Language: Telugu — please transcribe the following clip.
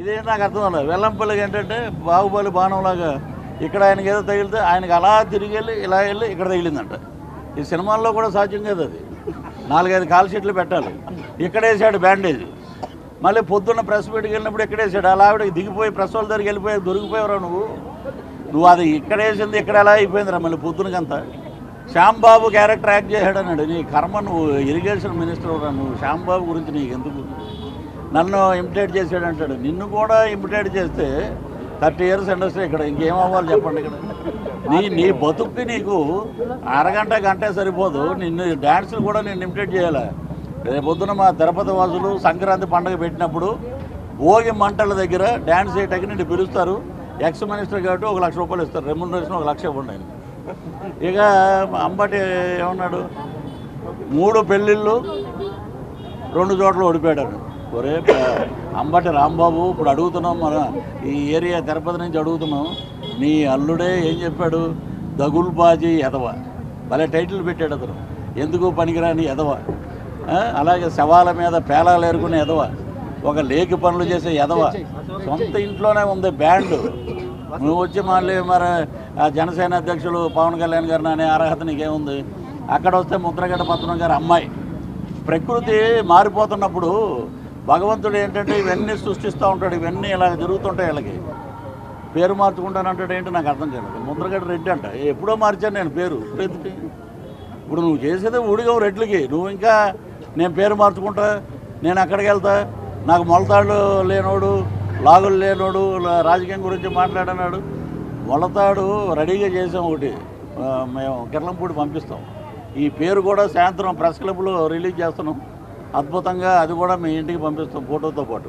ఇదే నాకు అర్థం కాదు వెల్లంపల్లికి ఏంటంటే బాహుబలి బాణంలాగా ఇక్కడ ఆయనకి ఏదో తగిలితే ఆయనకి అలా తిరిగి వెళ్ళి ఇలా వెళ్ళి ఇక్కడ తగిలిందంట. ఈ సినిమాల్లో కూడా సాధ్యం కాదు అది. నాలుగైదు కాల్ షీట్లు పెట్టాలి. ఇక్కడేసాడు బ్యాండేజ్. మళ్ళీ పొద్దున్న ప్రెస్ మీట్కి వెళ్ళినప్పుడు ఇక్కడేసాడు అలా ఆవిడకి దిగిపోయి ప్రెస్ వాళ్ళ దగ్గరికి వెళ్ళిపోయి దొరికిపోయావురా నువ్వు? నువ్వు అది ఇక్కడ వేసింది ఇక్కడ ఎలా అయిపోయిందిరా మళ్ళీ పొద్దునకంతా? శ్యాంబాబు క్యారెక్టర్ యాక్ట్ చేశాడన్నాడు. నీ కర్మ నువ్వు ఇరిగేషన్ మినిస్టర్ రా నువ్వు. శ్యాంబాబు గురించి నీకు ఎందుకు నన్ను ఇమిటేట్ చేసాడు అంటాడు. నిన్ను కూడా ఇమిటేట్ చేస్తే థర్టీ ఇయర్స్ ఇండస్ట్రీ ఇక్కడ ఇంకేం అవ్వాలి చెప్పండి ఇక్కడ. నీ నీ బతుక్కి నీకు అరగంట గంటే సరిపోదు. నిన్ను డ్యాన్సులు కూడా నేను ఇమిటేట్ చేయాలి? రేపొద్దున మా తిరుపతి వాసులు సంక్రాంతి పండుగ పెట్టినప్పుడు భోగి మంటల దగ్గర డ్యాన్స్ చేయటానికి నిన్ను పిలుస్తారు. ఎక్స్ మినిస్టర్ కాబట్టి ఒక లక్ష రూపాయలు ఇస్తారు. రెమ్యూనరేషన్ ఒక లక్ష ఇవ్వండి ఆయన. ఇక అంబటి ఏమన్నాడు? మూడు పెళ్ళిళ్ళు రెండు చోట్ల ఓడిపోయాడు ఒరే అంబటి రాంబాబు ఇప్పుడు అడుగుతున్నాం మన ఈ ఏరియా తిరుపతి నుంచి అడుగుతున్నాం. నీ అల్లుడే ఏం చెప్పాడు? దగుల్బాజీ ఎదవ భలే టైటిల్ పెట్టాడు అతను. ఎందుకు పనికిరాని ఎదవ అలాగే శవాల మీద పేలాలు ఏరుకునే ఎదవ ఒక లేకి పనులు చేసే ఎదవ సొంత ఇంట్లోనే ఉంది బ్యాండ్. నువ్వు వచ్చి మళ్ళీ మరి ఆ జనసేన అధ్యక్షులు పవన్ కళ్యాణ్ గారిని అనే అర్హత నీకేముంది? అక్కడ వస్తే ముద్రగడ్డ పత్రం గారు అమ్మాయి. ప్రకృతి మారిపోతున్నప్పుడు భగవంతుడు ఏంటంటే ఇవన్నీ సృష్టిస్తూ ఉంటాడు ఇవన్నీ ఇలా జరుగుతుంటాయి వీళ్ళకి. పేరు మార్చుకుంటానంటాడు ఏంటి నాకు అర్థం కాలేదు ముద్రగడ్డ రెడ్డి అంట. ఎప్పుడో మార్చాను నేను పేరు. ఇప్పుడు ఇప్పుడు నువ్వు చేసేదే ఊడిగవు రెడ్లకి నువ్వు ఇంకా నేను పేరు మార్చుకుంటా నేను అక్కడికి వెళ్తా. నాకు మొలతాడు లేనోడు లాగులు లేనోడు రాజకీయం గురించి మాట్లాడన్నాడు మొలతాడు రెడీగా చేసాం ఒకటి. మేము కిర్లంపూడి పంపిస్తాం. ఈ పేరు కూడా సాయంత్రం ప్రెస్ క్లబ్లో రిలీజ్ చేస్తున్నాం. అద్భుతంగా అది కూడా మీ ఇంటికి పంపిస్తాం ఫోటోతో పాటు.